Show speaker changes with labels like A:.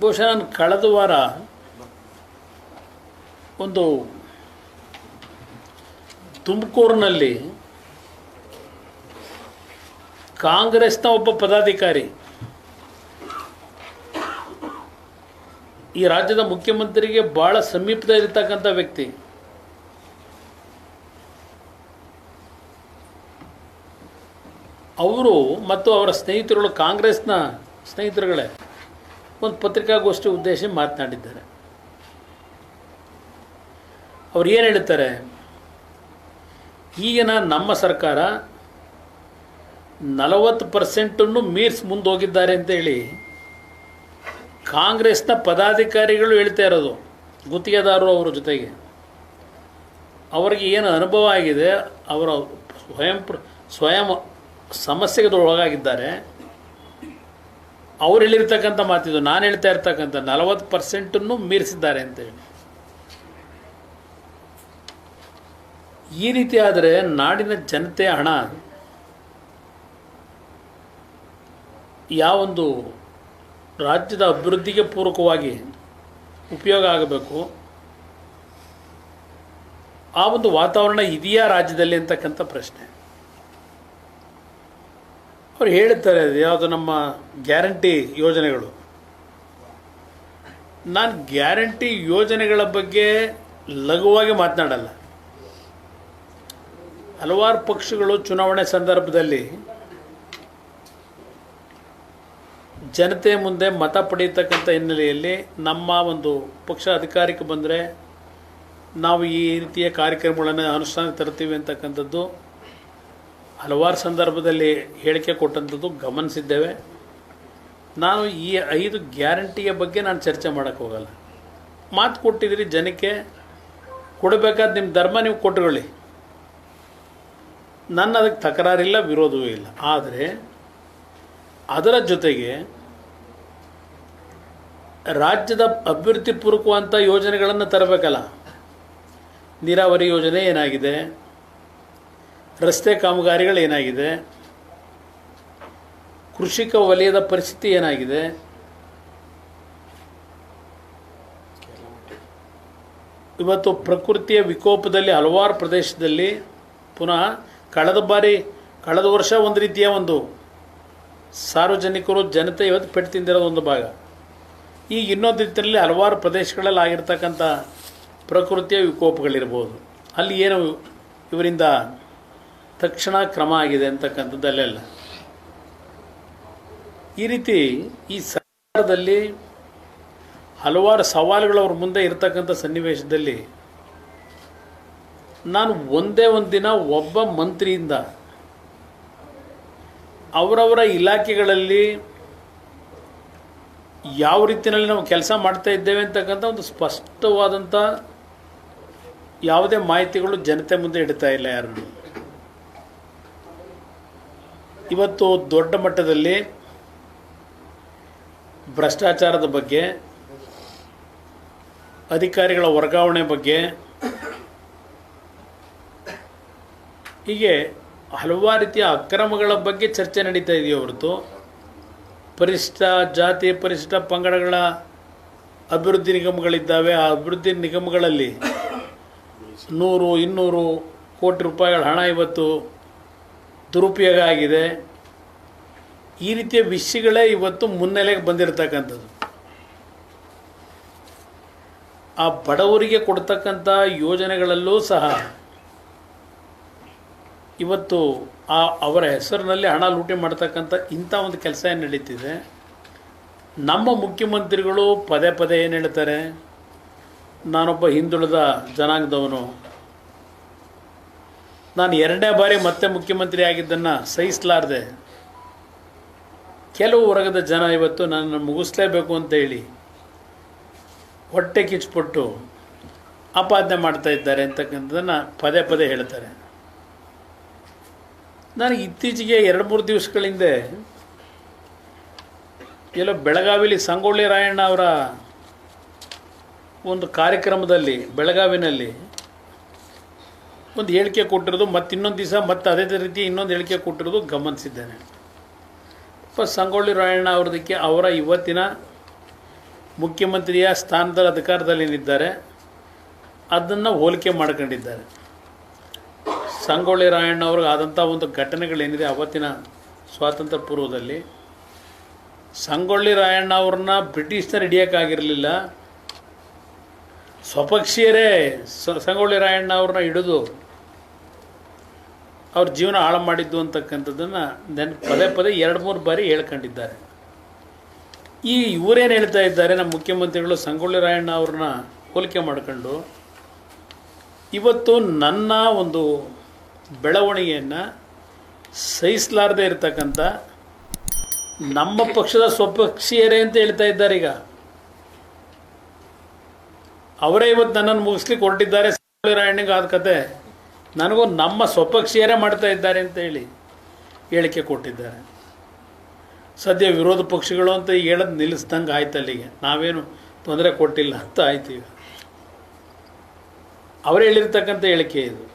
A: ಬಹುಶಃ ನಾನು ಕಳೆದ ವಾರ ಒಂದು ತುಮಕೂರಿನಲ್ಲಿ ಕಾಂಗ್ರೆಸ್ನ ಒಬ್ಬ ಪದಾಧಿಕಾರಿ ಈ ರಾಜ್ಯದ ಮುಖ್ಯಮಂತ್ರಿಗೆ ಭಾಳ ಸಮೀಪದಲ್ಲಿರ್ತಕ್ಕಂಥ ವ್ಯಕ್ತಿ. ಅವರು ಮತ್ತು ಅವರ ಸ್ನೇಹಿತರುಗಳು ಕಾಂಗ್ರೆಸ್ನ ಸ್ನೇಹಿತರುಗಳೇ. ಒಂದು ಪತ್ರಿಕಾಗೋಷ್ಠಿ ಉದ್ದೇಶ ಮಾತನಾಡಿದ್ದಾರೆ. ಅವ್ರು ಏನು ಹೇಳ್ತಾರೆ? ಈಗಿನ ನಮ್ಮ ಸರ್ಕಾರ ನಲವತ್ತು ಪರ್ಸೆಂಟನ್ನು ಮೀರ್ಸ್ ಮುಂದೆ ಹೋಗಿದ್ದಾರೆ ಅಂತೇಳಿ ಕಾಂಗ್ರೆಸ್ನ ಪದಾಧಿಕಾರಿಗಳು ಹೇಳ್ತಾ ಇರೋದು, ಗುತ್ತಿಗೆದಾರರು ಅವರ ಜೊತೆಗೆ. ಅವರಿಗೆ ಏನು ಅನುಭವ ಆಗಿದೆ, ಅವರ ಸ್ವಯಂ ಸ್ವಯಂ ಸಮಸ್ಯೆಗೆ ಒಳಗಾಗಿದ್ದಾರೆ. ಅವ್ರು ಹೇಳಿರ್ತಕ್ಕಂಥ ಮಾತಿದು, ನಾನು ಹೇಳ್ತಾ ಇರ್ತಕ್ಕಂಥ ನಲವತ್ತು ಪರ್ಸೆಂಟನ್ನು ಮೀರಿಸಿದ್ದಾರೆ ಅಂತ ಹೇಳಿ ಈ ರೀತಿ ಆದರೆ ನಾಡಿನ ಜನತೆ ಹಣ ಯಾವೊಂದು ರಾಜ್ಯದ ಅಭಿವೃದ್ಧಿಗೆ ಪೂರಕವಾಗಿ ಉಪಯೋಗ ಆಗಬೇಕು, ಆ ಒಂದು ವಾತಾವರಣ ಇದೆಯಾ ರಾಜ್ಯದಲ್ಲಿ ಅಂತಕ್ಕಂಥ ಪ್ರಶ್ನೆ. ಅವ್ರು ಹೇಳ್ತಾರೆ, ಅದು ಯಾವುದು ನಮ್ಮ ಗ್ಯಾರಂಟಿ ಯೋಜನೆಗಳು. ನಾನು ಗ್ಯಾರಂಟಿ ಯೋಜನೆಗಳ ಬಗ್ಗೆ ಲಘುವಾಗಿ ಮಾತನಾಡಲ್ಲ. ಹಲವಾರು ಪಕ್ಷಗಳು ಚುನಾವಣೆ ಸಂದರ್ಭದಲ್ಲಿ ಜನತೆ ಮುಂದೆ ಮತ ಪಡೆಯತಕ್ಕಂಥ ಹಿನ್ನೆಲೆಯಲ್ಲಿ ನಮ್ಮ ಒಂದು ಪಕ್ಷ ಅಧಿಕಾರಕ್ಕೆ ಬಂದರೆ ನಾವು ಈ ರೀತಿಯ ಕಾರ್ಯಕ್ರಮಗಳನ್ನು ಅನುಷ್ಠಾನಕ್ಕೆ ತರ್ತೀವಿ ಅಂತಕ್ಕಂಥದ್ದು ಹಲವಾರು ಸಂದರ್ಭದಲ್ಲಿ ಹೇಳಿಕೆ ಕೊಟ್ಟಂಥದ್ದು ಗಮನಿಸಿದ್ದೇವೆ. ನಾನು ಈ ಐದು ಗ್ಯಾರಂಟಿಯ ಬಗ್ಗೆ ನಾನು ಚರ್ಚೆ ಮಾಡೋಕ್ಕೆ ಹೋಗಲ್ಲ. ಮಾತು ಕೊಟ್ಟಿದ್ದೀರಿ ಜನಕ್ಕೆ, ಕೊಡಬೇಕಾದ ನಿಮ್ಮ ಧರ್ಮ ನೀವು ಕೊಟ್ಟುಕೊಳ್ಳಿ ನನ್ನ ಅದಕ್ಕೆ ತಕರಾರಿಲ್ಲ, ವಿರೋಧವೂ ಇಲ್ಲ. ಆದರೆ, ಅದರ ಜೊತೆಗೆ ರಾಜ್ಯದ ಅಭಿವೃದ್ಧಿ ಪೂರ್ವಕವಂಥ ಯೋಜನೆಗಳನ್ನು ತರಬೇಕಲ್ಲ. ನೀರಾವರಿ ಯೋಜನೆ ಏನಾಗಿದೆ? ರಸ್ತೆ ಕಾಮಗಾರಿಗಳು ಏನಾಗಿದೆ? ಕೃಷಿಕ ವಲಯದ ಪರಿಸ್ಥಿತಿ ಏನಾಗಿದೆ? ಇವತ್ತು ಪ್ರಕೃತಿಯ ವಿಕೋಪದಲ್ಲಿ ಹಲವಾರು ಪ್ರದೇಶದಲ್ಲಿ ಪುನಃ ಕಳೆದ ಬಾರಿ, ಕಳೆದ ವರ್ಷ ಒಂದು ರೀತಿಯ ಒಂದು ಸಾರ್ವಜನಿಕರು, ಜನತೆ ಇವತ್ತು ಪೆಟ್ಟು ತಿಂದಿರೋದು ಒಂದು ಭಾಗ. ಈಗ ಇನ್ನೊಂದು ರೀತಿಯಲ್ಲಿ ಹಲವಾರು ಪ್ರದೇಶಗಳಲ್ಲಿ ಆಗಿರ್ತಕ್ಕಂಥ ಪ್ರಕೃತಿಯ ವಿಕೋಪಗಳಿರ್ಬೋದು. ಅಲ್ಲಿ ಏನು ಇವರಿಂದ ತಕ್ಷಣ ಕ್ರಮ ಆಗಿದೆ ಅಂತಕ್ಕಂಥದ್ದಲ್ಲೆಲ್ಲ ಈ ರೀತಿ ಈ ಸರ್ಕಾರದಲ್ಲಿ ಹಲವಾರು ಸವಾಲುಗಳು ಅವ್ರ ಮುಂದೆ ಇರತಕ್ಕಂಥ ಸನ್ನಿವೇಶದಲ್ಲಿ ನಾನು ಒಂದೇ ಒಂದು ದಿನ ಒಬ್ಬ ಮಂತ್ರಿಯಿಂದ ಅವರವರ ಇಲಾಖೆಗಳಲ್ಲಿ ಯಾವ ರೀತಿಯಲ್ಲಿ ನಾವು ಕೆಲಸ ಮಾಡ್ತಾ ಇದ್ದೇವೆ ಅಂತಕ್ಕಂಥ ಒಂದು ಸ್ಪಷ್ಟವಾದಂಥ ಯಾವುದೇ ಮಾಹಿತಿಗಳು ಜನತೆ ಮುಂದೆ ಇಡ್ತಾ ಇಲ್ಲ ಯಾರನ್ನು. ಇವತ್ತು ದೊಡ್ಡ ಮಟ್ಟದಲ್ಲಿ ಭ್ರಷ್ಟಾಚಾರದ ಬಗ್ಗೆ, ಅಧಿಕಾರಿಗಳ ವರ್ಗಾವಣೆ ಬಗ್ಗೆ, ಹೀಗೆ ಹಲವಾರು ರೀತಿಯ ಅಕ್ರಮಗಳ ಬಗ್ಗೆ ಚರ್ಚೆ ನಡೀತಾ ಇದೆಯೋ ಹೊರತು ಪರಿಶಿಷ್ಟ ಜಾತಿ ಪರಿಶಿಷ್ಟ ಪಂಗಡಗಳ ಅಭಿವೃದ್ಧಿ ನಿಗಮಗಳಿದ್ದಾವೆ. ಆ ಅಭಿವೃದ್ಧಿ ನಿಗಮಗಳಲ್ಲಿ ನೂರು, ಇನ್ನೂರು ಕೋಟಿ ರೂಪಾಯಿಗಳ ಹಣ ಇವತ್ತು ದುರುಪಯೋಗ ಆಗಿದೆ. ಈ ರೀತಿಯ ವಿಷಯಗಳೇ ಇವತ್ತು ಮುನ್ನೆಲೆಗೆ ಬಂದಿರತಕ್ಕಂಥದ್ದು. ಆ ಬಡವರಿಗೆ ಕೊಡ್ತಕ್ಕಂಥ ಯೋಜನೆಗಳಲ್ಲೂ ಸಹ ಇವತ್ತು ಆ ಅವರ ಹೆಸರಿನಲ್ಲಿ ಹಣ ಲೂಟಿ ಮಾಡ್ತಕ್ಕಂಥ ಇಂಥ ಒಂದು ಕೆಲಸ ಏನು ನಡೀತಿದೆ? ನಮ್ಮ ಮುಖ್ಯಮಂತ್ರಿಗಳು ಪದೇ ಪದೇ ಏನು ಹೇಳ್ತಾರೆ? ನಾನೊಬ್ಬ ಹಿಂದುಳಿದ ಜನಾಂಗದವನು ನಾನು ಎರಡನೇ ಬಾರಿ ಮತ್ತೆ ಮುಖ್ಯಮಂತ್ರಿ ಆಗಿದ್ದನ್ನು ಸಹಿಸಲಾರ್ದೆ ಕೆಲವು ವರ್ಗದ ಜನ ಇವತ್ತು ನನ್ನನ್ನು ಮುಗಿಸ್ಲೇಬೇಕು ಅಂತ ಹೇಳಿ ಹೊಟ್ಟೆ ಕಿಚ್ಚಿಬಿಟ್ಟು ಆಪಾದನೆ ಮಾಡ್ತಾ ಇದ್ದಾರೆ ಅಂತಕ್ಕಂಥದ್ದನ್ನು ಪದೇ ಪದೇ ಹೇಳ್ತಾರೆ. ನನಗೆ ಇತ್ತೀಚೆಗೆ ಎರಡು ಮೂರು ದಿವಸಗಳ ಹಿಂದೆ ಎಲ್ಲೋ ಬೆಳಗಾವಿಲಿ ಸಂಗೊಳ್ಳಿ ರಾಯಣ್ಣ ಅವರ ಒಂದು ಕಾರ್ಯಕ್ರಮದಲ್ಲಿ, ಬೆಳಗಾವಿನಲ್ಲಿ ಒಂದು ಹೇಳಿಕೆ ಕೊಟ್ಟಿರೋದು ಮತ್ತು ಇನ್ನೊಂದು ದಿವಸ ಮತ್ತೆ ಅದೇ ರೀತಿ ಇನ್ನೊಂದು ಹೇಳಿಕೆ ಕೊಟ್ಟಿರೋದು ಗಮನಿಸಿದ್ದೇನೆ. ಫಸ್ಟ್ ಸಂಗೊಳ್ಳಿ ರಾಯಣ್ಣ ಅವ್ರದಕ್ಕೆ ಅವರ ಇವತ್ತಿನ ಮುಖ್ಯಮಂತ್ರಿಯ ಸ್ಥಾನದ ಅಧಿಕಾರದಲ್ಲಿ ಏನಿದ್ದಾರೆ, ಅದನ್ನು ಹೋಲಿಕೆ ಮಾಡ್ಕೊಂಡಿದ್ದಾರೆ. ಸಂಗೊಳ್ಳಿ ರಾಯಣ್ಣ ಅವ್ರಿಗೆ ಆದಂಥ ಒಂದು ಘಟನೆಗಳೇನಿದೆ ಅವತ್ತಿನ ಸ್ವಾತಂತ್ರ್ಯ ಪೂರ್ವದಲ್ಲಿ ಸಂಗೊಳ್ಳಿ ರಾಯಣ್ಣ ಅವ್ರನ್ನ ಬ್ರಿಟಿಷ್ನರು ಹಿಡಿಯೋಕ್ಕಾಗಿರಲಿಲ್ಲ. ಸ್ವಪಕ್ಷೀಯರೇ ಸಂಗೊಳ್ಳಿ ರಾಯಣ್ಣ ಅವ್ರನ್ನ ಹಿಡಿದು ಅವ್ರ ಜೀವನ ಹಾಳು ಮಾಡಿದ್ದು ಅಂತಕ್ಕಂಥದ್ದನ್ನು ನೆನ್ ಪದೇ ಪದೇ ಎರಡು ಮೂರು ಬಾರಿ ಹೇಳ್ಕೊಂಡಿದ್ದಾರೆ. ಈ ಇವರೇನು ಹೇಳ್ತಾ ಇದ್ದಾರೆ, ನಮ್ಮ ಮುಖ್ಯಮಂತ್ರಿಗಳು ಸಂಗೊಳ್ಳಿ ರಾಯಣ್ಣ ಅವ್ರನ್ನ ಹೋಲಿಕೆ ಮಾಡಿಕೊಂಡು, ಇವತ್ತು ನನ್ನ ಒಂದು ಬೆಳವಣಿಗೆಯನ್ನು ಸಹಿಸಲಾರದೆ ಇರತಕ್ಕಂಥ ನಮ್ಮ ಪಕ್ಷದ ಸ್ವಪಕ್ಷೀಯರೇ ಅಂತ ಹೇಳ್ತಾ ಇದ್ದಾರೆ ಈಗ. ಅವರೇ ಇವತ್ತು ನನ್ನನ್ನು ಮುಗಿಸ್ಲಿಕ್ಕೆ ಹೊರಟಿದ್ದಾರೆ, ಸಂಗೊಳ್ಳಿ ರಾಯಣ್ಣಗೆ ಆದ ಕತೆ. ನನಗೂ ನಮ್ಮ ಸ್ವಪಕ್ಷೀಯರೇ ಮಾಡ್ತಾ ಇದ್ದಾರೆ ಅಂತ ಹೇಳಿ ಹೇಳಿಕೆ ಕೊಟ್ಟಿದ್ದಾರೆ. ಸದ್ಯ ವಿರೋಧ ಪಕ್ಷಗಳು ಅಂತ ಹೇಳೋದು ನಿಲ್ಲಿಸ್ದಂಗೆ ಆಯ್ತು ಅಲ್ಲಿಗೆ. ನಾವೇನು ತೊಂದರೆ ಕೊಟ್ಟಿಲ್ಲ ಅಂತ ಆಯ್ತು ಈಗ. ಅವರು ಹೇಳಿರ್ತಕ್ಕಂಥ ಹೇಳಿಕೆ ಇದು.